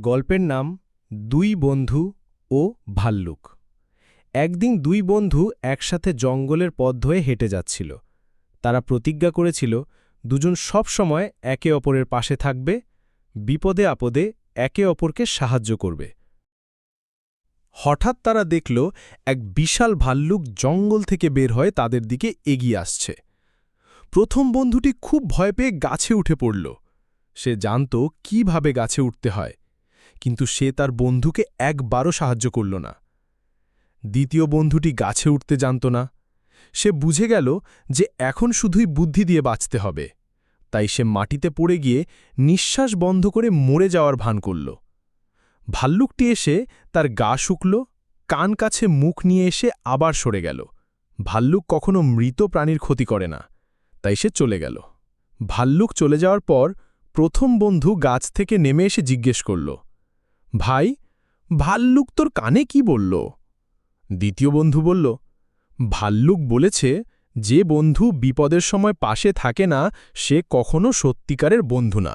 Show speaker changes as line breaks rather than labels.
গল্পের নাম দুই বন্ধু ও ভাল্লুক। একদিন দুই বন্ধু একসাথে জঙ্গলের পথ ধয়ে হেঁটে যাচ্ছিল। তারা প্রতিজ্ঞা করেছিল, দুজন সব সময় একে অপরের পাশে থাকবে, বিপদে আপদে একে অপরকে সাহায্য করবে। হঠাৎ তারা দেখল, এক বিশাল ভাল্লুক জঙ্গল থেকে বের হয়ে তাদের দিকে এগিয়ে আসছে। প্রথম বন্ধুটি খুব ভয় পেয়ে গাছে উঠে পড়ল। সে জানত কীভাবে গাছে উঠতে হয়। কিন্তু সে তার বন্ধুকে একবারও সাহায্য করল না। দ্বিতীয় বন্ধুটি গাছে উঠতে জানত না। সে বুঝে গেল যে এখন শুধুই বুদ্ধি দিয়ে বাঁচতে হবে। তাই সে মাটিতে পড়ে গিয়ে নিঃশ্বাস বন্ধ করে মরে যাওয়ার ভান করল। ভাল্লুকটি এসে তার গা শুকল, কান কাছে মুখ নিয়ে এসে আবার সরে গেল। ভাল্লুক কখনো মৃত প্রাণীর ক্ষতি করে না, তাই সে চলে গেল। ভাল্লুক চলে যাওয়ার পর প্রথম বন্ধু গাছ থেকে নেমে এসে জিজ্ঞেস করল ভাই, ভাল্লুক তোর কানে কি বলল? দ্বিতীয় বন্ধু বলল, ভাল্লুক বলেছে যে বন্ধু বিপদের সময় পাশে থাকে না, সে কখনো সত্যিকারের বন্ধু না।